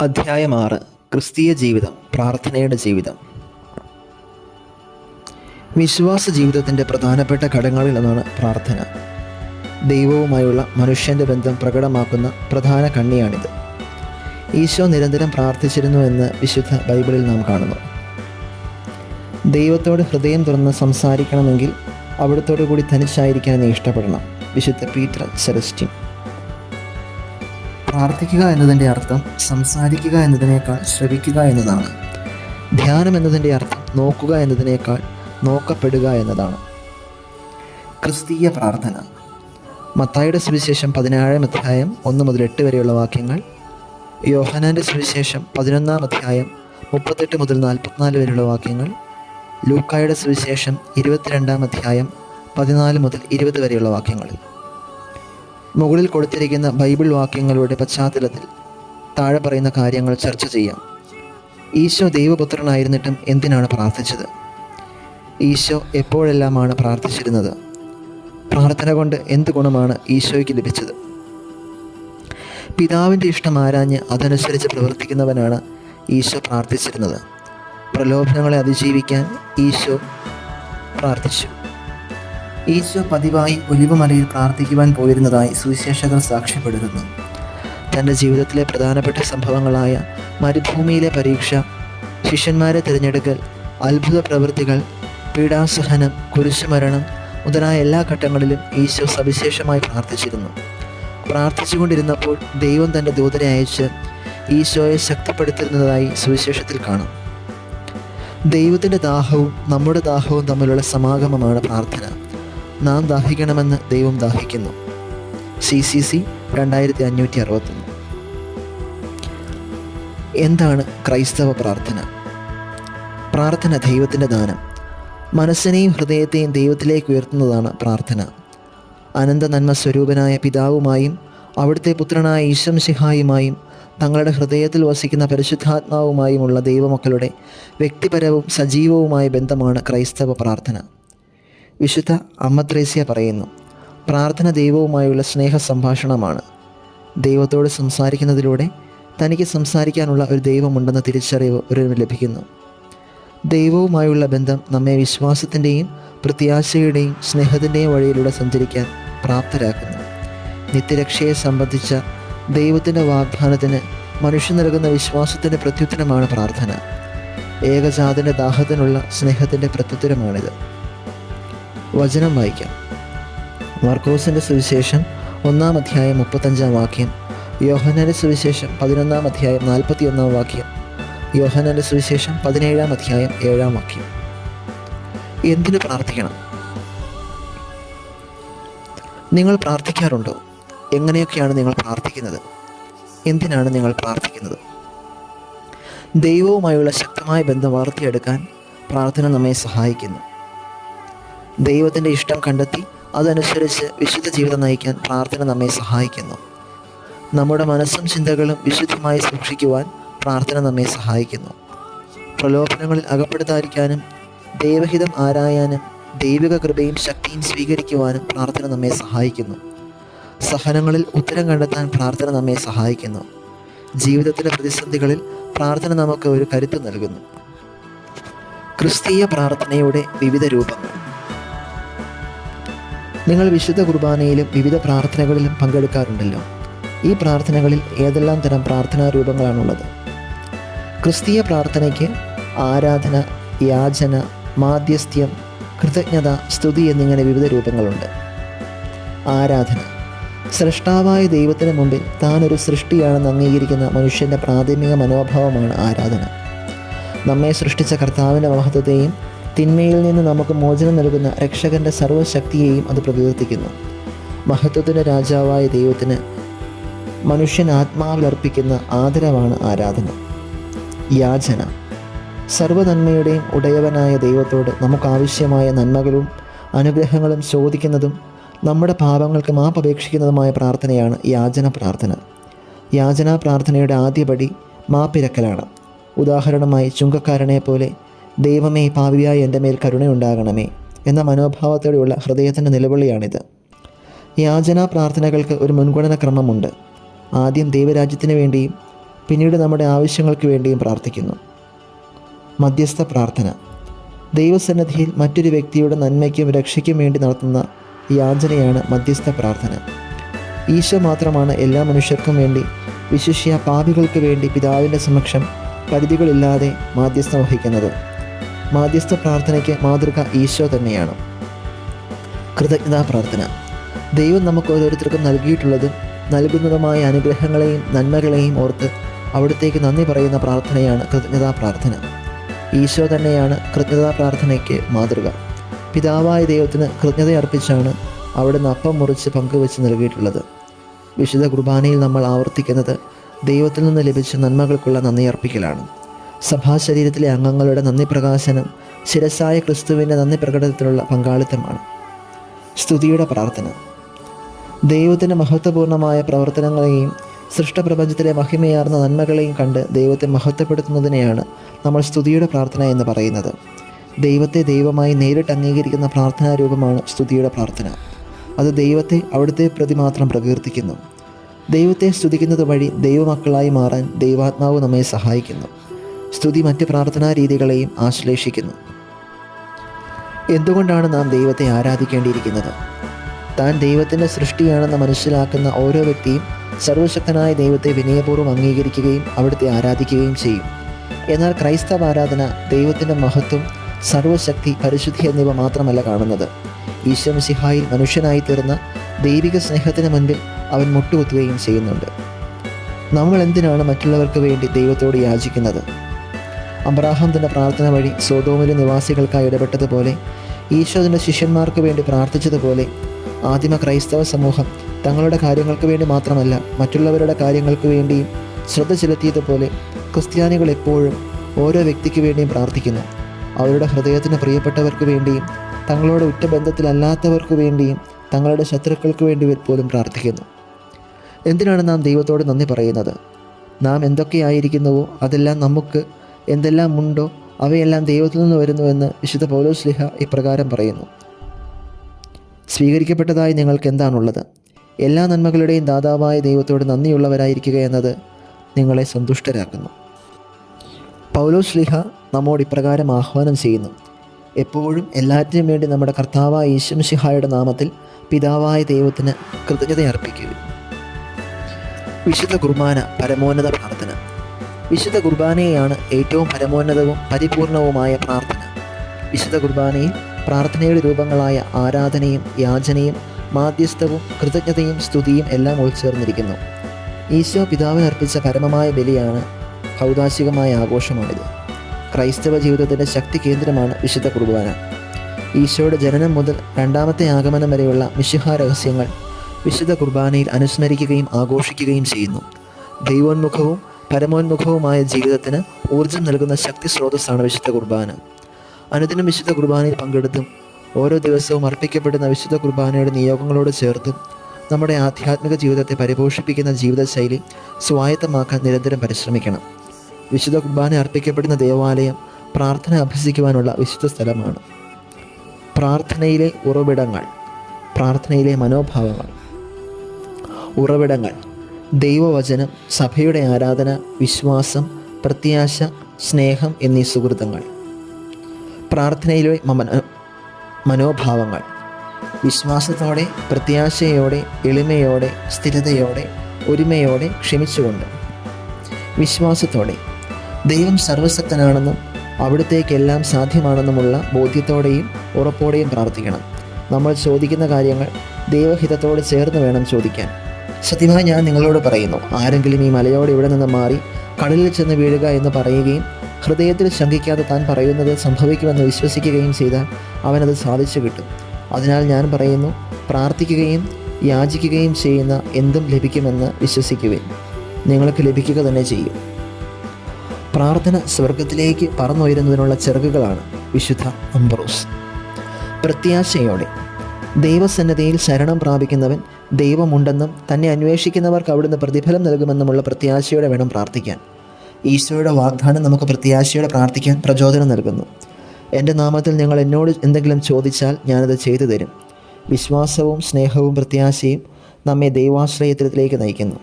അധ്യായം ആറ്. ക്രിസ്തീയ ജീവിതം പ്രാർത്ഥനയുടെ ജീവിതം. വിശ്വാസ ജീവിതത്തിന്റെ പ്രധാനപ്പെട്ട ഘടകങ്ങളിൽ ഒന്നാണ് പ്രാർത്ഥന. ദൈവവുമായുള്ള മനുഷ്യന്റെ ബന്ധം പ്രകടമാക്കുന്ന പ്രധാന കണ്ണിയാണിത്. ഈശോ നിരന്തരം പ്രാർത്ഥിച്ചിരുന്നു എന്ന് വിശുദ്ധ ബൈബിളിൽ നാം കാണുന്നു. ദൈവത്തോട് ഹൃദയം തുറന്ന് സംസാരിക്കണമെങ്കിൽ അവിടത്തോടു കൂടി തനിച്ചായിരിക്കാൻ നീ ഇഷ്ടപ്പെടണം. വിശുദ്ധ പീറ്റർ സെലസ്റ്റിൻ. പ്രാർത്ഥിക്കുക എന്നതിന്റെ അർത്ഥം സംസാരിക്കുക എന്നതിനേക്കാൾ ശ്രവിക്കുക എന്നതാണ്. ധ്യാനം എന്നതിന്റെ അർത്ഥം നോക്കുക എന്നതിനേക്കാൾ നോക്കപ്പെടുക എന്നതാണ്. ക്രിസ്തീയ പ്രാർത്ഥന. മത്തായുടെ സുവിശേഷം പതിനാഴാം അധ്യായം ഒന്ന് മുതൽ എട്ട് വരെയുള്ള വാക്യങ്ങൾ യോഹനാന്റെ സുവിശേഷം പതിനൊന്നാം അധ്യായം മുപ്പത്തെട്ട് മുതൽ നാൽപ്പത്തിനാല് വരെയുള്ള വാക്യങ്ങൾ. ലൂക്കായുടെ സുവിശേഷം ഇരുപത്തിരണ്ടാം അധ്യായം പതിനാല് മുതൽ ഇരുപത് വരെയുള്ള വാക്യങ്ങൾ. മുകളിൽ കൊടുത്തിരിക്കുന്ന ബൈബിൾ വാക്യങ്ങളുടെ പശ്ചാത്തലത്തിൽ താഴെ പറയുന്ന കാര്യങ്ങൾ ചർച്ച ചെയ്യാം. ഈശോ ദൈവപുത്രനായിരുന്നിട്ടും എന്തിനാണ് പ്രാർത്ഥിച്ചത്? ഈശോ എപ്പോഴെല്ലാമാണ് പ്രാർത്ഥിച്ചിരുന്നത്? പ്രാർത്ഥന കൊണ്ട് എന്ത് ഗുണമാണ് ഈശോയ്ക്ക് ലഭിച്ചത്? പിതാവിന്റെ ഇഷ്ടം ആരാഞ്ഞ് അതനുസരിച്ച് പ്രവർത്തിക്കുന്നവനാണ് ഈശോ പ്രാർത്ഥിച്ചിരുന്നത്. പ്രലോഭനങ്ങളെ അതിജീവിക്കാൻ ഈശോ പ്രാർത്ഥിച്ചു. ഈശോ പതിവായി ഒലിവുമലയിൽ പ്രാർത്ഥിക്കുവാൻ പോയിരുന്നതായി സുവിശേഷകർ സാക്ഷ്യപ്പെടുന്നു തന്റെ ജീവിതത്തിലെ പ്രധാനപ്പെട്ട സംഭവങ്ങളായ മരുഭൂമിയിലെ പരീക്ഷ ശിഷ്യന്മാരെ തിരഞ്ഞെടുക്കൽ അത്ഭുത പ്രവൃത്തികൾ പീഡാസഹനം കുരിശുമരണം മുതലായ എല്ലാ ഘട്ടങ്ങളിലും ഈശോ സവിശേഷമായി പ്രാർത്ഥിച്ചിരുന്നു. പ്രാർത്ഥിച്ചുകൊണ്ടിരുന്നപ്പോൾ ദൈവം തന്റെ ദൂതരെ അയച്ച് ഈശോയെ ശക്തിപ്പെടുത്തുന്നതായി സുവിശേഷത്തിൽ കാണാം. ദൈവത്തിന്റെ ദാഹവും നമ്മുടെ ദാഹവും തമ്മിലുള്ള സമാഗമമാണ് പ്രാർത്ഥന. നാം ദാഹിക്കണമെന്ന് ദൈവം ദാഹിക്കുന്നു. സി സി സി രണ്ടായിരത്തി അഞ്ഞൂറ്റി അറുപത്തൊന്ന് എന്താണ് ക്രൈസ്തവ പ്രാർത്ഥന? പ്രാർത്ഥന ദൈവത്തിന്റെ ദാനം. മനസ്സിനെയും ഹൃദയത്തെയും ദൈവത്തിലേക്ക് ഉയർത്തുന്നതാണ് പ്രാർത്ഥന. അനന്ത നന്മ സ്വരൂപനായ പിതാവുമായും അവിടുത്തെ പുത്രനായ ഈശം സിഹായുമായും തങ്ങളുടെ ഹൃദയത്തിൽ വസിക്കുന്ന പരിശുദ്ധാത്മാവുമായുമുള്ള ദൈവമക്കളുടെ വ്യക്തിപരവും സജീവവുമായ ബന്ധമാണ് ക്രൈസ്തവ പ്രാർത്ഥന. വിശുദ്ധ അമ്മത്രേസ്യ പറയുന്നു പ്രാർത്ഥന ദൈവവുമായുള്ള സ്നേഹ സംഭാഷണമാണ് ദൈവത്തോട് സംസാരിക്കുന്നതിലൂടെ തനിക്ക് സംസാരിക്കാനുള്ള ഒരു ദൈവമുണ്ടെന്ന തിരിച്ചറിവ് ഒരു ലഭിക്കുന്നു. ദൈവവുമായുള്ള ബന്ധം നമ്മെ വിശ്വാസത്തിന്റെയും പ്രത്യാശയുടെയും സ്നേഹത്തിന്റെയും വഴിയിലൂടെ സഞ്ചരിക്കാൻ പ്രാപ്തരാക്കുന്നു. നിത്യരക്ഷയെ സംബന്ധിച്ച ദൈവത്തിന്റെ വാഗ്ദാനത്തിന് മനുഷ്യൻ നൽകുന്ന വിശ്വാസത്തിന്റെ പ്രത്യുത്തരമാണ് പ്രാർത്ഥന. ഏകജാതിന്റെ ദാഹത്തിനുള്ള സ്നേഹത്തിന്റെ പ്രത്യുത്തരമാണിത് വചനം വായിക്കാം. മർക്കോസിന്റെ സുവിശേഷം ഒന്നാം അധ്യായം മുപ്പത്തഞ്ചാം വാക്യം യോഹനന്റെ സുവിശേഷം പതിനൊന്നാം അധ്യായം നാൽപ്പത്തിയൊന്നാം വാക്യം യോഹനന്റെ സുവിശേഷം പതിനേഴാം അധ്യായം ഏഴാം വാക്യം. എന്തിനു പ്രാർത്ഥിക്കണം? നിങ്ങൾ പ്രാർത്ഥിക്കാറുണ്ടോ? എങ്ങനെയൊക്കെയാണ് നിങ്ങൾ പ്രാർത്ഥിക്കുന്നത്? എന്തിനാണ് നിങ്ങൾ പ്രാർത്ഥിക്കുന്നത്? ദൈവവുമായുള്ള ശക്തമായ ബന്ധം വളർത്തിയെടുക്കാൻ പ്രാർത്ഥന നമ്മെ സഹായിക്കുന്നു. ദൈവത്തിന്റെ ഇഷ്ടം കണ്ടെത്തി അതനുസരിച്ച് വിശുദ്ധ ജീവിതം നയിക്കാൻ പ്രാർത്ഥന നമ്മെ സഹായിക്കുന്നു. നമ്മുടെ മനസ്സും ചിന്തകളും വിശുദ്ധമായി സൂക്ഷിക്കുവാൻ പ്രാർത്ഥന നമ്മെ സഹായിക്കുന്നു. പ്രലോഭനങ്ങളിൽ അകപ്പെടുത്താതിരിക്കാനും ദൈവഹിതം ആരായാനും ദൈവിക കൃപയും ശക്തിയും സ്വീകരിക്കുവാനും പ്രാർത്ഥന നമ്മെ സഹായിക്കുന്നു. സഹനങ്ങളിൽ ഉത്തരം കണ്ടെത്താൻ പ്രാർത്ഥന നമ്മെ സഹായിക്കുന്നു. ജീവിതത്തിലെ പ്രതിസന്ധികളിൽ പ്രാർത്ഥന നമുക്ക് ഒരു കരുത്ത് നൽകുന്നു. ക്രിസ്തീയ പ്രാർത്ഥനയുടെ വിവിധ രൂപങ്ങൾ. നിങ്ങൾ വിശുദ്ധ കുർബാനയിലും വിവിധ പ്രാർത്ഥനകളിലും പങ്കെടുക്കാറുണ്ടല്ലോ. ഈ പ്രാർത്ഥനകളിൽ ഏതെല്ലാം തരം പ്രാർത്ഥനാ രൂപങ്ങളാണുള്ളത്? ക്രിസ്തീയ പ്രാർത്ഥനയ്ക്ക് ആരാധന യാചന മാധ്യസ്ഥ്യം കൃതജ്ഞത സ്തുതി എന്നിങ്ങനെ വിവിധ രൂപങ്ങളുണ്ട്. ആരാധന. സൃഷ്ടാവായ ദൈവത്തിന് മുമ്പിൽ താനൊരു സൃഷ്ടിയാണെന്ന് അംഗീകരിക്കുന്ന മനുഷ്യന്റെ പ്രാഥമിക മനോഭാവമാണ് ആരാധന. നമ്മെ സൃഷ്ടിച്ച കർത്താവിന്റെ മഹത്വത്തെയും തിന്മയിൽ നിന്ന് നമുക്ക് മോചനം നൽകുന്ന രക്ഷകന്റെ സർവശക്തിയെയും അത് പ്രകീർത്തിക്കുന്നു മഹത്വത്തിന്റെ രാജാവായ ദൈവത്തിന് മനുഷ്യൻ ആത്മാവിലർപ്പിക്കുന്ന ആദരവാണ് ആരാധന. യാചന. സർവനന്മയുടെയും ഉടയവനായ ദൈവത്തോട് നമുക്കാവശ്യമായ നന്മകളും അനുഗ്രഹങ്ങളും ചോദിക്കുന്നതും നമ്മുടെ പാപങ്ങൾക്ക് മാപ്പപേക്ഷിക്കുന്നതുമായ പ്രാർത്ഥനയാണ് യാചന പ്രാർത്ഥന. യാചനാ പ്രാർത്ഥനയുടെ ആദ്യപടി മാപ്പിരക്കലാണ്. ഉദാഹരണമായി ചുങ്കക്കാരനെ പോലെ ദൈവമേ പാവിയായ എന്റെ മേൽ കരുണയുണ്ടാകണമേ എന്ന മനോഭാവത്തോടെയുള്ള ഹൃദയത്തിന്റെ നിലവിളിയാണിത്. യാചനാ പ്രാർത്ഥനകൾക്ക് ഒരു മുൻഗണന ക്രമമുണ്ട്. ആദ്യം ദൈവരാജ്യത്തിന് വേണ്ടിയും പിന്നീട് നമ്മുടെ ആവശ്യങ്ങൾക്ക് വേണ്ടിയും പ്രാർത്ഥിക്കുന്നു. മധ്യസ്ഥ പ്രാർത്ഥന. ദൈവസന്നിധിയിൽ മറ്റൊരു വ്യക്തിയുടെ നന്മയ്ക്കും രക്ഷയ്ക്കും വേണ്ടി നടത്തുന്ന യാചനയാണ് മധ്യസ്ഥ പ്രാർത്ഥന. ഈശോ മാത്രമാണ് എല്ലാ മനുഷ്യർക്കും വേണ്ടി വിശിഷ്യ പാപികൾക്ക് വേണ്ടി പിതാവിന്റെ സമക്ഷം പരിധികളില്ലാതെ മാധ്യസ്ഥം വഹിക്കുന്നത്. മാധ്യസ്ഥ പ്രാർത്ഥനയ്ക്ക് മാതൃക ഈശോ തന്നെയാണ്. കൃതജ്ഞതാ പ്രാർത്ഥന. ദൈവം നമുക്ക് ഓരോരുത്തർക്കും നൽകിയിട്ടുള്ളതും നൽകുന്നതുമായ അനുഗ്രഹങ്ങളെയും നന്മകളെയും ഓർത്ത് അവിടത്തേക്ക് നന്ദി പറയുന്ന പ്രാർത്ഥനയാണ് കൃതജ്ഞതാ പ്രാർത്ഥന. ഈശോ തന്നെയാണ് കൃതജ്ഞതാ പ്രാർത്ഥനയ്ക്ക് മാതൃക. പിതാവായ ദൈവത്തിന് കൃതജ്ഞതയർപ്പിച്ചാണ് അവിടുന്ന് അപ്പം മുറിച്ച് പങ്കുവെച്ച് നൽകിയിട്ടുള്ളത്. വിശുദ്ധ കുർബാനയിൽ നമ്മൾ ആവർത്തിക്കുന്നത് ദൈവത്തിൽ നിന്ന് ലഭിച്ച നന്മകൾക്കുള്ള നന്ദി അർപ്പിക്കലാണ്. സഭാശരീരത്തിലെ അംഗങ്ങളുടെ നന്ദി പ്രകാശനം ശിരസായ ക്രിസ്തുവിന്റെ നന്ദി പ്രകടനത്തിലുള്ള പങ്കാളിത്തമാണ്. സ്തുതിയുടെ പ്രാർത്ഥന. ദൈവത്തിന്റെ മഹത്വപൂർണമായ പ്രവർത്തനങ്ങളെയും സൃഷ്ടപ്രപഞ്ചത്തിലെ മഹിമയാർന്ന നന്മകളെയും കണ്ട് ദൈവത്തെ മഹത്വപ്പെടുത്തുന്നതിനെയാണ് നമ്മൾ സ്തുതിയുടെ പ്രാർത്ഥന എന്ന് പറയുന്നത്. ദൈവത്തെ ദൈവമായി നേരിട്ട് അംഗീകരിക്കുന്ന പ്രാർത്ഥനാ രൂപമാണ് സ്തുതിയുടെ പ്രാർത്ഥന. അത് ദൈവത്തെ അവിടുത്തെ പ്രതി മാത്രം പ്രകീർത്തിക്കുന്നു. ദൈവത്തെ സ്തുതിക്കുന്നത് വഴി ദൈവമക്കളായി മാറാൻ ദൈവാത്മാവ് നമ്മെ സഹായിക്കുന്നു. സ്തുതി മറ്റ് പ്രാർത്ഥനാ രീതികളെയും ആശ്ലേഷിക്കുന്നു. എന്തുകൊണ്ടാണ് നാം ദൈവത്തെ ആരാധിക്കേണ്ടിയിരിക്കുന്നത്? താൻ ദൈവത്തിന്റെ സൃഷ്ടിയാണെന്ന് മനസ്സിലാക്കുന്ന ഓരോ വ്യക്തിയും സർവശക്തനായ ദൈവത്തെ വിനയപൂർവം അംഗീകരിക്കുകയും അവിടുത്തെ ആരാധിക്കുകയും ചെയ്യും. എന്നാൽ ക്രൈസ്തവ ആരാധന ദൈവത്തിന്റെ മഹത്വം സർവശക്തി പരിശുദ്ധി എന്നിവ മാത്രമല്ല കാണുന്നത്. ഈശ്വമിസിഹായിൽ മനുഷ്യനായി തീർന്ന ദൈവിക സ്നേഹത്തിന് മുൻപിൽ അവൻ മുട്ടുകുത്തുകയും ചെയ്യുന്നുണ്ട്. നമ്മൾ എന്തിനാണ് മറ്റുള്ളവർക്ക് വേണ്ടി ദൈവത്തോട് യാചിക്കുന്നത്? അബ്രാഹാം തന്റെ പ്രാർത്ഥന വഴി സോതോമിലെ നിവാസികൾക്കായി ഇടപെട്ടതുപോലെ ഈശോ തന്റെ ശിഷ്യന്മാർക്ക് വേണ്ടി പ്രാർത്ഥിച്ചതുപോലെ ആദിമ ക്രൈസ്തവ സമൂഹം തങ്ങളുടെ കാര്യങ്ങൾക്ക് വേണ്ടി മാത്രമല്ല മറ്റുള്ളവരുടെ കാര്യങ്ങൾക്ക് വേണ്ടിയും ശ്രദ്ധ ചെലുത്തിയതുപോലെ ക്രിസ്ത്യാനികൾ എപ്പോഴും ഓരോ വ്യക്തിക്ക് വേണ്ടിയും പ്രാർത്ഥിക്കുന്നു. അവരുടെ ഹൃദയത്തിന് പ്രിയപ്പെട്ടവർക്ക് വേണ്ടിയും തങ്ങളുടെ ഉറ്റ ഉറ്റബന്ധത്തിലല്ലാത്തവർക്ക് വേണ്ടിയും തങ്ങളുടെ ശത്രുക്കൾക്ക് വേണ്ടി പോലും പ്രാർത്ഥിക്കുന്നു. എന്തിനാണ് നാം ദൈവത്തോട് നന്ദി പറയുന്നത്? നാം എന്തൊക്കെയായിരിക്കുന്നുവോ അതെല്ലാം നമുക്ക് എന്തെല്ലാം ഉണ്ടോ അവയെല്ലാം ദൈവത്തിൽ നിന്ന് വരുന്നുവെന്ന് വിശുദ്ധ പൗലോസ്ലിഹ ഇപ്രകാരം പറയുന്നു. സ്വീകരിക്കപ്പെട്ടതായി നിങ്ങൾക്ക് എന്താണുള്ളത്? എല്ലാ നന്മകളുടെയും ദാതാവായ ദൈവത്തോട് നന്ദിയുള്ളവരായിരിക്കുക എന്നത് നിങ്ങളെ സന്തുഷ്ടരാക്കുന്നു. പൗലോ ശ്ലീഹ നമ്മോട് ഇപ്രകാരം ആഹ്വാനം ചെയ്യുന്നു. എപ്പോഴും എല്ലാറ്റിനും വേണ്ടി നമ്മുടെ കർത്താവായ ഈശ്വംശിഹായുടെ നാമത്തിൽ പിതാവായ ദൈവത്തിന് കൃതജ്ഞത അർപ്പിക്കുക വിശുദ്ധ കുർബാന പരമോന്നത പ്രാർത്ഥന. വിശുദ്ധ കുർബാനയാണ് ഏറ്റവും പരമോന്നതവും പരിപൂർണവുമായ പ്രാർത്ഥന. വിശുദ്ധ കുർബാനയിൽ പ്രാർത്ഥനയുടെ രൂപങ്ങളായ ആരാധനയും യാചനയും മാധ്യസ്ഥവും കൃതജ്ഞതയും സ്തുതിയും എല്ലാം ഉൾച്ചേർന്നിരിക്കുന്നു. ഈശോ പിതാവിന് അർപ്പിച്ച പരമമായ ബലിയാണ് ഭൗതാശികമായ ആഘോഷമാണിത്. ക്രൈസ്തവ ജീവിതത്തിന്റെ ശക്തി കേന്ദ്രമാണ് വിശുദ്ധ കുർബാന. ഈശോയുടെ ജനനം മുതൽ രണ്ടാമത്തെ ആഗമനം വരെയുള്ള മിശിഹ രഹസ്യങ്ങൾ വിശുദ്ധ കുർബാനയിൽ അനുസ്മരിക്കുകയും ആഘോഷിക്കുകയും ചെയ്യുന്നു. ദൈവോന്മുഖവും പരമോന്മുഖവുമായ ജീവിതത്തിന് ഊർജം നൽകുന്ന ശക്തി സ്രോതസ്സാണ് വിശുദ്ധ കുർബാന. അനുദിനം വിശുദ്ധ കുർബാനയിൽ പങ്കെടുത്തും ഓരോ ദിവസവും അർപ്പിക്കപ്പെടുന്ന വിശുദ്ധ കുർബാനയുടെ നിയോഗങ്ങളോട് ചേർത്ത് നമ്മുടെ ആധ്യാത്മിക ജീവിതത്തെ പരിപോഷിപ്പിക്കുന്ന ജീവിതശൈലി സ്വായത്തമാക്കാൻ നിരന്തരം പരിശ്രമിക്കണം. വിശുദ്ധ കുർബാന അർപ്പിക്കപ്പെടുന്ന ദേവാലയം പ്രാർത്ഥന അഭ്യസിക്കുവാനുള്ള വിശുദ്ധ സ്ഥലമാണ്. പ്രാർത്ഥനയിലെ ഉറവിടങ്ങൾ പ്രാർത്ഥനയിലെ മനോഭാവങ്ങൾ ഉറവിടങ്ങൾ ദൈവവചനം സഭയുടെ ആരാധന വിശ്വാസം പ്രത്യാശ സ്നേഹം എന്നീ സുഹൃതങ്ങൾ പ്രാർത്ഥനയിലെ മനോഭാവങ്ങൾ. വിശ്വാസത്തോടെ പ്രത്യാശയോടെ എളിമയോടെ സ്ഥിരതയോടെ ഒരുമയോടെ ക്ഷമിച്ചുകൊണ്ട്. വിശ്വാസത്തോടെ. ദൈവം സർവശക്തനാണെന്നും അവിടുത്തേക്കെല്ലാം സാധ്യമാണെന്നുമുള്ള ബോധ്യത്തോടെയും ഉറപ്പോടെയും പ്രാർത്ഥിക്കണം. നമ്മൾ ചോദിക്കുന്ന കാര്യങ്ങൾ ദൈവഹിതത്തോട് ചേർന്ന് വേണം ചോദിക്കാൻ. സത്യമായി ഞാൻ നിങ്ങളോട് പറയുന്നു ആരെങ്കിലും ഈ മലയോട് ഇവിടെ നിന്ന് മാറി കടലിൽ ചെന്ന് വീഴുക എന്ന് പറയുകയും ഹൃദയത്തിൽ ശങ്കിക്കാതെ താൻ പറയുന്നത് സംഭവിക്കുമെന്ന് വിശ്വസിക്കുകയും ചെയ്താൽ അവനത് സാധിച്ചു കിട്ടും. അതിനാൽ ഞാൻ പറയുന്നു പ്രാർത്ഥിക്കുകയും യാചിക്കുകയും ചെയ്യുന്ന എന്തും ലഭിക്കുമെന്ന് വിശ്വസിക്കുവിൻ. നിങ്ങൾക്ക് ലഭിക്കുക തന്നെ ചെയ്യും. പ്രാർത്ഥന സ്വർഗത്തിലേക്ക് പറന്നുയരുന്നതിനുള്ള ചിറകുകളാണ് വിശുദ്ധ അംബ്രോസ്. പ്രത്യാശയോടെ ദൈവസന്നദ്ധയിൽ ശരണം പ്രാപിക്കുന്നവൻ ദൈവമുണ്ടെന്നും തന്നെ അന്വേഷിക്കുന്നവർക്ക് അവിടുന്ന് പ്രതിഫലം നൽകുമെന്നുമുള്ള പ്രത്യാശയോടെ വേണം പ്രാർത്ഥിക്കാൻ. ഈശോയുടെ വാഗ്ദാനം നമുക്ക് പ്രത്യാശയോടെ പ്രാർത്ഥിക്കാൻ പ്രചോദനം നൽകുന്നു. എന്റെ നാമത്തിൽ നിങ്ങൾ എന്നോട് എന്തെങ്കിലും ചോദിച്ചാൽ ഞാനത് ചെയ്തു തരും. വിശ്വാസവും സ്നേഹവും പ്രത്യാശയും നമ്മെ ദൈവാശ്രയത്തിലേക്ക് നയിക്കുന്നു.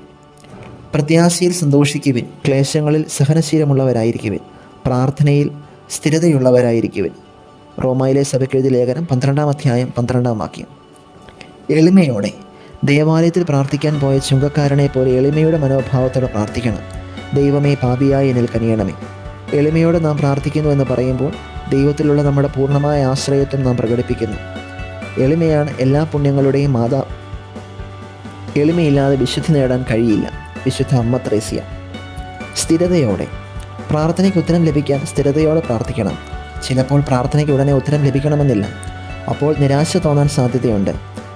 പ്രത്യാശയിൽ സന്തോഷിക്കുവിൻ. ക്ലേശങ്ങളിൽ സഹനശീലമുള്ളവരായിരിക്കുവിൻ. പ്രാർത്ഥനയിൽ സ്ഥിരതയുള്ളവരായിരിക്കുവിൻ. റോമയിലെ സഭയ്ക്കെഴുതി ലേഖനം പന്ത്രണ്ടാം അധ്യായം പന്ത്രണ്ടാം വാക്യം. എളിമയോടെ ദേവാലയത്തിൽ പ്രാർത്ഥിക്കാൻ പോയ ചുങ്കക്കാരനെ പോലെ എളിമയുടെ മനോഭാവത്തോടെ പ്രാർത്ഥിക്കണം. ദൈവമേ പാപിയായി എന്നിൽ കനിയണമേ. എളിമയോടെ നാം പ്രാർത്ഥിക്കുന്നു എന്ന് പറയുമ്പോൾ ദൈവത്തിലുള്ള നമ്മുടെ പൂർണമായ ആശ്രയത്വം നാം പ്രകടിപ്പിക്കുന്നു. എളിമയാണ് എല്ലാ പുണ്യങ്ങളുടെയും മാതാ എളിമയില്ലാതെ വിശുദ്ധി നേടാൻ കഴിയില്ല. വിശുദ്ധ അമ്മ ത്രേസ്യ. സ്ഥിരതയോടെ. പ്രാർത്ഥനയ്ക്ക് ഉത്തരം ലഭിക്കാൻ സ്ഥിരതയോടെ പ്രാർത്ഥിക്കണം. ചിലപ്പോൾ പ്രാർത്ഥനയ്ക്ക് ഉടനെ ഉത്തരം ലഭിക്കണമെന്നില്ല. അപ്പോൾ നിരാശ തോന്നാൻ സാധ്യതയുണ്ട്.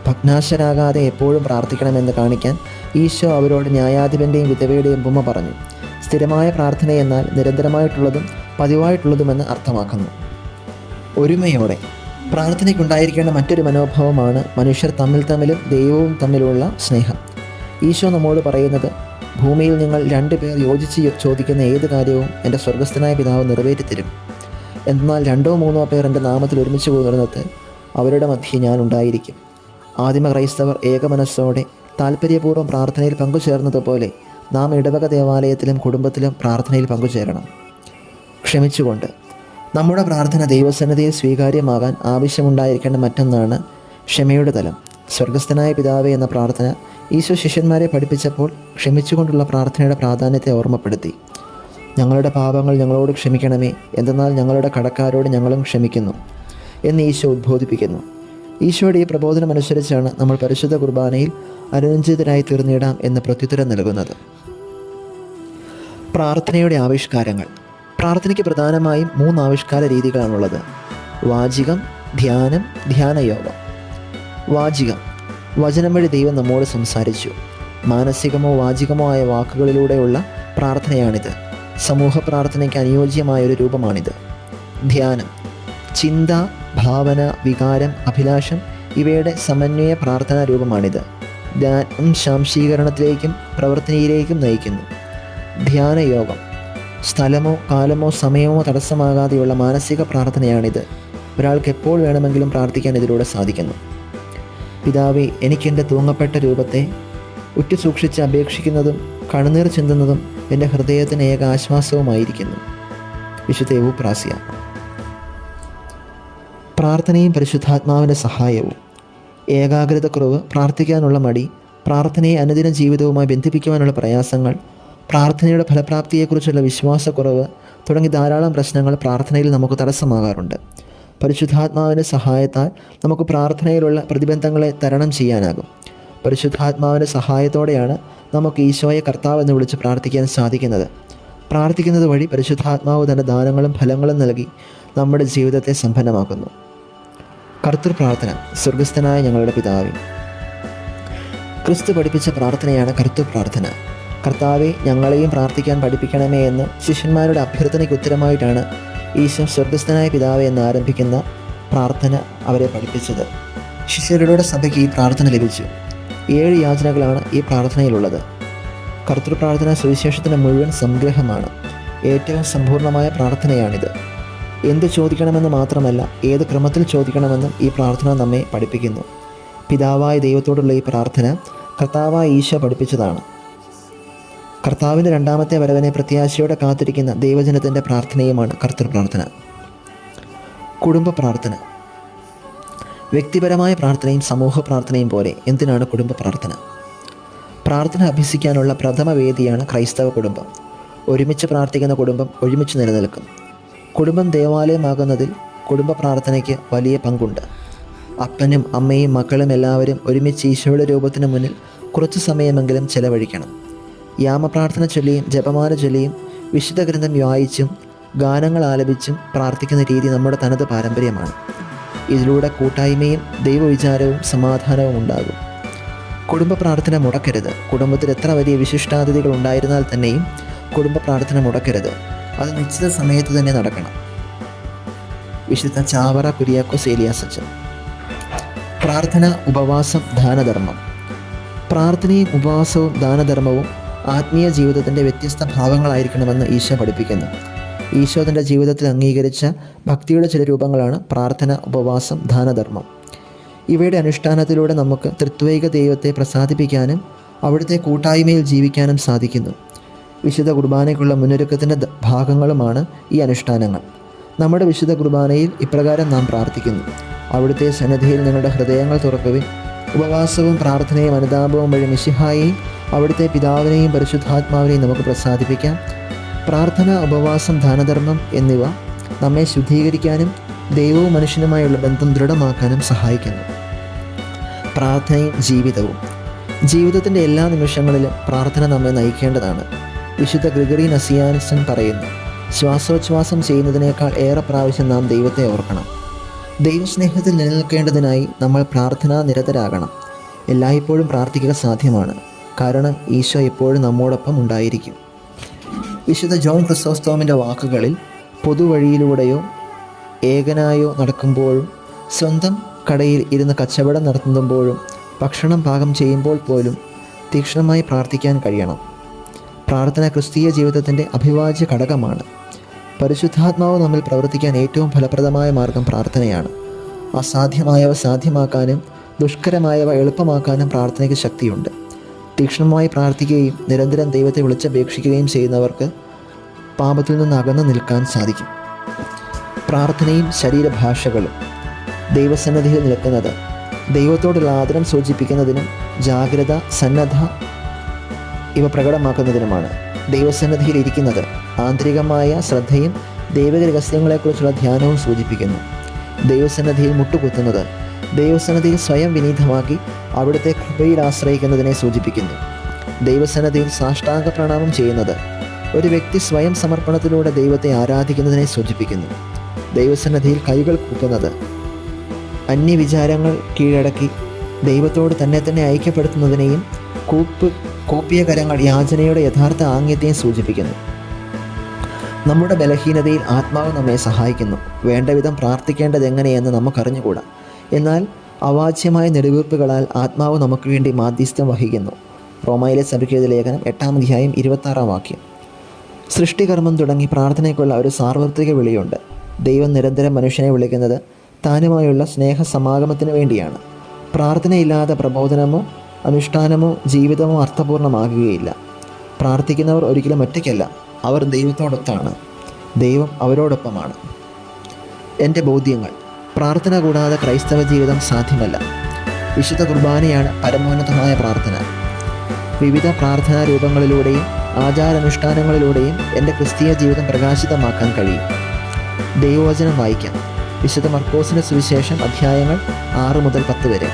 ഭഗ്നാശരാകാതെ എപ്പോഴും പ്രാർത്ഥിക്കണമെന്ന് കാണിക്കാൻ ഈശോ അവരോട് ന്യായാധിപന്റെയും വിധവയുടെയും ഉപമ പറഞ്ഞു. സ്ഥിരമായ പ്രാർത്ഥന എന്നാൽ നിരന്തരമായിട്ടുള്ളതും പതിവായിട്ടുള്ളതുമെന്ന് അർത്ഥമാക്കുന്നു. ഒരുമയോടെ പ്രാർത്ഥനയ്ക്കുണ്ടായിരിക്കേണ്ട മറ്റൊരു മനോഭാവമാണ് മനുഷ്യർ തമ്മിൽ തമ്മിലും ദൈവവും തമ്മിലുള്ള സ്നേഹം. ഈശോ നമ്മോട് പറയുന്നത് ഭൂമിയിൽ നിങ്ങൾ രണ്ടുപേർ യോജിച്ച് ചോദിക്കുന്ന ഏത് കാര്യവും എന്റെ സ്വർഗസ്ഥനായ പിതാവ് നിറവേറ്റിത്തരും. എന്നാൽ രണ്ടോ മൂന്നോ പേർ എന്റെ നാമത്തിൽ ഒരുമിച്ച് പോകുന്നിടത്ത് അവരുടെ മധ്യേ ഞാൻ ഉണ്ടായിരിക്കും. ആദിമ ക്രൈസ്തവർ ഏകമനസ്സോടെ താല്പര്യപൂർവം പ്രാർത്ഥനയിൽ പങ്കുചേർന്നതുപോലെ നാം ഇടവക ദേവാലയത്തിലും കുടുംബത്തിലും പ്രാർത്ഥനയിൽ പങ്കുചേരണം. ക്ഷമിച്ചുകൊണ്ട് നമ്മുടെ പ്രാർത്ഥന ദൈവസന്നിധിയിൽ സ്വീകാര്യമാകാൻ ആവശ്യമുണ്ടായിരിക്കേണ്ട മറ്റൊന്നാണ് ക്ഷമയുടെ തലം. സ്വർഗസ്ഥനായ പിതാവേ എന്ന പ്രാർത്ഥന ഈശോ ശിഷ്യന്മാരെ പഠിപ്പിച്ചപ്പോൾ ക്ഷമിച്ചുകൊണ്ടുള്ള പ്രാർത്ഥനയുടെ പ്രാധാന്യത്തെ ഓർമ്മപ്പെടുത്തി. ഞങ്ങളുടെ പാപങ്ങൾ ഞങ്ങളോട് ക്ഷമിക്കണമേ എന്തെന്നാൽ ഞങ്ങളുടെ കടക്കാരോട് ഞങ്ങളും ക്ഷമിക്കുന്നു എന്ന് ഈശോ ഉദ്ബോധിപ്പിക്കുന്നു. ഈശോയുടെ ഈ പ്രബോധനം അനുസരിച്ചാണ് നമ്മൾ പരിശുദ്ധ കുർബാനയിൽ അനുരഞ്ജിതരായി തീർന്നിടാം എന്ന് പ്രത്യുത്തരം നൽകുന്നത്. പ്രാർത്ഥനയുടെ ആവിഷ്കാരങ്ങൾ. പ്രാർത്ഥനയ്ക്ക് പ്രധാനമായും മൂന്ന് ആവിഷ്കാര രീതികളാണുള്ളത്. വാചികം ധ്യാനം ധ്യാനയോഗം. വാചികം. വചനം വഴി ദൈവം നമ്മോട് സംസാരിച്ചു. മാനസികമോ വാചികമോ ആയ വാക്കുകളിലൂടെയുള്ള പ്രാർത്ഥനയാണിത്. സമൂഹ പ്രാർത്ഥനയ്ക്ക് അനുയോജ്യമായ ഒരു രൂപമാണിത്. ധ്യാനം. ചിന്ത ഭാവന വികാരം അഭിലാഷം ഇവയുടെ സമന്വയ പ്രാർത്ഥനാ രൂപമാണിത്. ധ്യാനം ശാംശീകരണത്തിലേക്കും പ്രവർത്തനയിലേക്കും നയിക്കുന്നു. ധ്യാനയോഗം. സ്ഥലമോ കാലമോ സമയമോ തടസ്സമാകാതെയുള്ള മാനസിക പ്രാർത്ഥനയാണിത്. ഒരാൾക്ക് എപ്പോൾ വേണമെങ്കിലും പ്രാർത്ഥിക്കാൻ ഇതിലൂടെ സാധിക്കുന്നു. പിതാവെ എനിക്കെന്റെ തൂങ്ങപ്പെട്ട രൂപത്തെ ഉറ്റുസൂക്ഷിച്ച് അപേക്ഷിക്കുന്നതും കണ്ണുനീർ ചിന്തുന്നതും എന്റെ ഹൃദയത്തിന് ഏക ആശ്വാസവുമായിരിക്കുന്നു. വിശുദ്ധ യൂപ്രാസ്യ പ്രാർത്ഥനയും പരിശുദ്ധാത്മാവിന്റെ സഹായവും. ഏകാഗ്രതക്കുറവ് പ്രാർത്ഥിക്കാനുള്ള മടി പ്രാർത്ഥനയെ അനുദിന ജീവിതവുമായി ബന്ധിപ്പിക്കുവാനുള്ള പ്രയാസങ്ങൾ പ്രാർത്ഥനയുടെ ഫലപ്രാപ്തിയെക്കുറിച്ചുള്ള വിശ്വാസക്കുറവ് തുടങ്ങി ധാരാളം പ്രശ്നങ്ങൾ പ്രാർത്ഥനയിൽ നമുക്ക് തടസ്സമാകാറുണ്ട്. പരിശുദ്ധാത്മാവിന്റെ സഹായത്താൽ നമുക്ക് പ്രാർത്ഥനയിലുള്ള പ്രതിബന്ധങ്ങളെ തരണം ചെയ്യാനാകും. പരിശുദ്ധാത്മാവിന്റെ സഹായത്തോടെയാണ് നമുക്ക് ഈശോയെ കർത്താവ് എന്ന് വിളിച്ച് പ്രാർത്ഥിക്കാൻ സാധിക്കുന്നത്. പ്രാർത്ഥിക്കുന്നത് വഴി പരിശുദ്ധാത്മാവ് തന്റെ ദാനങ്ങളും ഫലങ്ങളും നൽകി നമ്മുടെ ജീവിതത്തെ സമ്പന്നമാക്കുന്നു. കർത്തൃ പ്രാർത്ഥന സ്വർഗസ്ഥനായ ഞങ്ങളുടെ പിതാവേ. ക്രിസ്തു പഠിപ്പിച്ച പ്രാർത്ഥനയാണ് കർത്തൃ പ്രാർത്ഥന. കർത്താവെ ഞങ്ങളെയും പ്രാർത്ഥിക്കാൻ പഠിപ്പിക്കണമേ എന്ന് ശിഷ്യന്മാരുടെ അഭ്യർത്ഥനയ്ക്ക് ഉത്തരമായിട്ടാണ് ഈശോ സ്വർഗസ്ഥനായ പിതാവ് എന്ന് ആരംഭിക്കുന്ന പ്രാർത്ഥന അവരെ പഠിപ്പിച്ചത്. ശിഷ്യരുടെ സഭയ്ക്ക് ഈ പ്രാർത്ഥന ലഭിച്ചു. ഏഴ് യാചനകളാണ് ഈ പ്രാർത്ഥനയിലുള്ളത്. കർത്തൃ പ്രാർത്ഥന സുവിശേഷത്തിന്റെ മുഴുവൻ സംഗ്രഹമാണ്. ഏറ്റവും സമ്പൂർണമായ പ്രാർത്ഥനയാണിത്. എന്ത് ചോദിക്കണമെന്ന് മാത്രമല്ല ഏത് ക്രമത്തിൽ ചോദിക്കണമെന്നും ഈ പ്രാർത്ഥന നമ്മെ പഠിപ്പിക്കുന്നു. പിതാവായ ദൈവത്തോടുള്ള ഈ പ്രാർത്ഥന കർത്താവായ ഈശോ പഠിപ്പിച്ചതാണ്. കർത്താവിന്റെ രണ്ടാമത്തെ വരവനെ പ്രത്യാശയോടെ കാത്തിരിക്കുന്ന ദൈവജനത്തിന്റെ പ്രാർത്ഥനയുമാണ് കർത്തൃ പ്രാർത്ഥന. കുടുംബ പ്രാർത്ഥന. വ്യക്തിപരമായ പ്രാർത്ഥനയും സമൂഹ പ്രാർത്ഥനയും പോലെ എന്തിനാണ് കുടുംബ പ്രാർത്ഥന? പ്രാർത്ഥന അഭ്യസിക്കാനുള്ള പ്രഥമ വേദിയാണ് ക്രൈസ്തവ കുടുംബം. ഒരുമിച്ച് പ്രാർത്ഥിക്കുന്ന കുടുംബം ഒരുമിച്ച് നിലനിൽക്കും. കുടുംബം ദേവാലയമാകുന്നതിൽ കുടുംബ പ്രാർത്ഥനയ്ക്ക് വലിയ പങ്കുണ്ട്. അപ്പനും അമ്മയും മക്കളും എല്ലാവരും ഒരുമിച്ച് ഈശോയുടെ രൂപത്തിന് മുന്നിൽ കുറച്ച് സമയമെങ്കിലും ചെലവഴിക്കണം. യാമപ്രാർത്ഥന ചൊല്ലിയും ജപമാല ചൊല്ലിയും വിശുദ്ധ ഗ്രന്ഥം വായിച്ചും ഗാനങ്ങൾ ആലപിച്ചും പ്രാർത്ഥിക്കുന്ന രീതി നമ്മുടെ തനത് പാരമ്പര്യമാണ്. ഇതിലൂടെ കൂട്ടായ്മയും ദൈവവിചാരവും സമാധാനവും ഉണ്ടാകും. കുടുംബ പ്രാർത്ഥന മുടക്കരുത്. കുടുംബത്തിൽ എത്ര വലിയ വിശിഷ്ടാതിഥികൾ ഉണ്ടായിരുന്നാൽ തന്നെയും കുടുംബ പ്രാർത്ഥന മുടക്കരുത്. അത് നിശ്ചിത സമയത്ത് തന്നെ നടക്കണം. വിശുദ്ധ ചാവറ കുര്യാക്കോസ് ഏലിയാസ് അച്ഛൻ പ്രാർത്ഥന ഉപവാസം ദാനധർമ്മം. പ്രാർത്ഥനയും ഉപവാസവും ദാനധർമ്മവും ആത്മീയ ജീവിതത്തിന്റെ വ്യത്യസ്ത ഭാവങ്ങളായിരിക്കണമെന്ന് ഈശോ പഠിപ്പിക്കുന്നു. ഈശോ തന്റെ ജീവിതത്തിൽ അംഗീകരിച്ച ഭക്തിയുടെ ചില രൂപങ്ങളാണ് പ്രാർത്ഥന ഉപവാസം ദാനധർമ്മം. ഇവയുടെ അനുഷ്ഠാനത്തിലൂടെ നമുക്ക് തൃത്വൈക ദൈവത്തെ പ്രസാദിപ്പിക്കാനും അവിടുത്തെ കൂട്ടായ്മയിൽ ജീവിക്കാനും സാധിക്കുന്നു. വിശുദ്ധ കുർബാനയ്ക്കുള്ള മുന്നൊരുക്കത്തിന്റെ ഭാഗങ്ങളുമാണ് ഈ അനുഷ്ഠാനങ്ങൾ. നമ്മുടെ വിശുദ്ധ കുർബാനയിൽ ഇപ്രകാരം നാം പ്രാർത്ഥിക്കുന്നു. അവിടുത്തെ സന്നദ്ധിയിൽ നിങ്ങളുടെ ഹൃദയങ്ങൾ തുറക്കുവിൻ. ഉപവാസവും പ്രാർത്ഥനയും അനുതാപവും വഴി മിശിഹായെയും അവിടുത്തെ പിതാവിനെയും പരിശുദ്ധാത്മാവിനെയും നമുക്ക് പ്രസാദിപ്പിക്കാം. പ്രാർത്ഥന ഉപവാസം ദാനധർമ്മം എന്നിവ നമ്മെ ശുദ്ധീകരിക്കാനും ദൈവവും മനുഷ്യനുമായുള്ള ബന്ധം ദൃഢമാക്കാനും സഹായിക്കുന്നു. പ്രാർത്ഥനയും ജീവിതവും. ജീവിതത്തിന്റെ എല്ലാ നിമിഷങ്ങളിലും പ്രാർത്ഥന നമ്മെ നയിക്കേണ്ടതാണ്. വിശുദ്ധ ഗ്രിഗറി നസിയാനിസൻ പറയുന്നു ശ്വാസോച്ഛ്വാസം ചെയ്യുന്നതിനേക്കാൾ ഏറെ പ്രാവശ്യം നാം ദൈവത്തെ ഓർക്കണം. ദൈവസ്നേഹത്തിൽ നിലനിൽക്കേണ്ടതിനായി നമ്മൾ പ്രാർത്ഥനാ നിരതരാകണം. എല്ലായ്പ്പോഴും പ്രാർത്ഥിക്കുക സാധ്യമാണ്. കാരണം ഈശോ എപ്പോഴും നമ്മോടൊപ്പം ഉണ്ടായിരിക്കും. വിശുദ്ധ ജോൺ ക്രിസോസ്തോമിന്റെ വാക്കുകളിൽ പൊതുവഴിയിലൂടെയോ ഏകനായോ നടക്കുമ്പോഴും സ്വന്തം കടയിൽ ഇരുന്ന് കച്ചവടം നടത്തുമ്പോഴും ഭക്ഷണം പാകം ചെയ്യുമ്പോൾ പോലും തീക്ഷ്ണമായി പ്രാർത്ഥിക്കാൻ കഴിയണം. പ്രാർത്ഥന ക്രിസ്തീയ ജീവിതത്തിന്റെ അഭിവാജ്യ ഘടകമാണ്. പരിശുദ്ധാത്മാവ് നമ്മിൽ പ്രവർത്തിക്കാൻ ഏറ്റവും ഫലപ്രദമായ മാർഗം പ്രാർത്ഥനയാണ്. അസാധ്യമായവ സാധ്യമാക്കാനും ദുഷ്കരമായവ എളുപ്പമാക്കാനും പ്രാർത്ഥനയ്ക്ക് ശക്തിയുണ്ട്. തീക്ഷ്ണമായി പ്രാർത്ഥിക്കുകയും നിരന്തരം ദൈവത്തെ വിളിച്ചപേക്ഷിക്കുകയും ചെയ്യുന്നവർക്ക് പാപത്തിൽ നിന്ന് അകന്നു നിൽക്കാൻ സാധിക്കും. പ്രാർത്ഥനയും ശരീരഭാഷകളും ദൈവസന്നദ്ധിയിൽ നിൽക്കുന്നത് ദൈവത്തോടുള്ള ആദരം സൂചിപ്പിക്കുന്നതിനും ജാഗ്രത സന്നദ്ധ ഇവ പ്രകടമാക്കുന്നതിനുമാണ്. ദൈവസന്നിധിയിൽ ഇരിക്കുന്നത് ആന്തരികമായ ശ്രദ്ധയും ദൈവിക രഹസ്യങ്ങളെക്കുറിച്ചുള്ള ധ്യാനവും സൂചിപ്പിക്കുന്നു. ദൈവസന്നിധിയിൽ മുട്ടുകുത്തുന്നത് ദൈവസന്നിധിയിൽ സ്വയം വിനീതമാക്കി അവിടുത്തെ കൃപയിൽ ആശ്രയിക്കുന്നതിനെ സൂചിപ്പിക്കുന്നു. ദൈവസന്നിധിയിൽ സാഷ്ടാംഗ പ്രണാമം ചെയ്യുന്നത് ഒരു വ്യക്തി സ്വയം സമർപ്പണത്തിലൂടെ ദൈവത്തെ ആരാധിക്കുന്നതിനെ സൂചിപ്പിക്കുന്നു. ദൈവസന്നിധിയിൽ കൈകൾ കൂട്ടുന്നത് അന്യവിചാരങ്ങൾ കീഴടക്കി ദൈവത്തോട് തന്നെ തന്നെ ഐക്യപ്പെടുത്തുന്നതിനെയും കൂപ്പ് കൂപ്പിയ കരങ്ങൾ യാചനയുടെ യഥാർത്ഥ ആംഗ്യത്തെയും സൂചിപ്പിക്കുന്നു. നമ്മുടെ ബലഹീനതയിൽ ആത്മാവ് നമ്മെ സഹായിക്കുന്നു. വേണ്ടവിധം പ്രാർത്ഥിക്കേണ്ടത് എങ്ങനെയെന്ന് നമുക്കറിഞ്ഞുകൂടാ. എന്നാൽ അവാച്യമായ നെടുവീർപ്പുകളാൽ ആത്മാവ് നമുക്ക് വേണ്ടി മാധ്യസ്ഥം വഹിക്കുന്നു. റോമയിലെ സഭിക്കേത ലേഖനം എട്ടാം അധ്യായം ഇരുപത്താറാം വാക്യം. സൃഷ്ടികർമ്മം തുടങ്ങി പ്രാർത്ഥനയ്ക്കുള്ള ഒരു സാർവത്രിക വിളിയുണ്ട്. ദൈവം നിരന്തരം മനുഷ്യനെ വിളിക്കുന്നത് താനുമായുള്ള സ്നേഹ സമാഗമത്തിന് വേണ്ടിയാണ്. പ്രാർത്ഥനയില്ലാതെ പ്രബോധനമോ അനുഷ്ഠാനമോ ജീവിതമോ അർത്ഥപൂർണമാകുകയില്ല. പ്രാർത്ഥിക്കുന്നവർ ഒരിക്കലും ഒറ്റയ്ക്കല്ല അവർ ദൈവത്തോടൊത്താണ്. ദൈവം അവരോടൊപ്പമാണ്. എന്റെ ബോധ്യങ്ങൾ പ്രാർത്ഥന കൂടാതെ ക്രൈസ്തവ ജീവിതം സാധ്യമല്ല. വിശുദ്ധ കുർബാനയാണ് പരമോന്നതമായ പ്രാർത്ഥന. വിവിധ പ്രാർത്ഥനാ രൂപങ്ങളിലൂടെയും ആചാരാനുഷ്ഠാനങ്ങളിലൂടെയും എന്റെ ക്രിസ്തീയ ജീവിതം പ്രകാശിതമാക്കാൻ കഴിയും. ദൈവവചനം വായിക്കാം. വിശുദ്ധ മർക്കോസിന്റെ സുവിശേഷം അധ്യായങ്ങൾ ആറ് മുതൽ പത്ത് വരെ.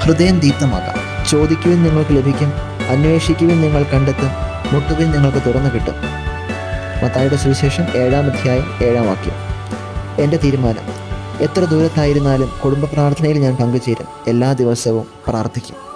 ഹൃദയം ദീപ്തമാകാം ചോദിക്കുവിൻ നിങ്ങൾക്ക് ലഭിക്കും അന്വേഷിക്കുവിൻ നിങ്ങൾ കണ്ടെത്തും മുട്ടുവിൻ നിങ്ങൾക്ക് തുറന്നു കിട്ടും. മത്തായുടെ സുവിശേഷം ഏഴാം അധ്യായം ഏഴാം വാക്യം. എന്റെ തീരുമാനം എത്ര ദൂരത്തായിരുന്നാലും കുടുംബ പ്രാർത്ഥനയിൽ ഞാൻ പങ്കുചേരും എല്ലാ ദിവസവും പ്രാർത്ഥിക്കും.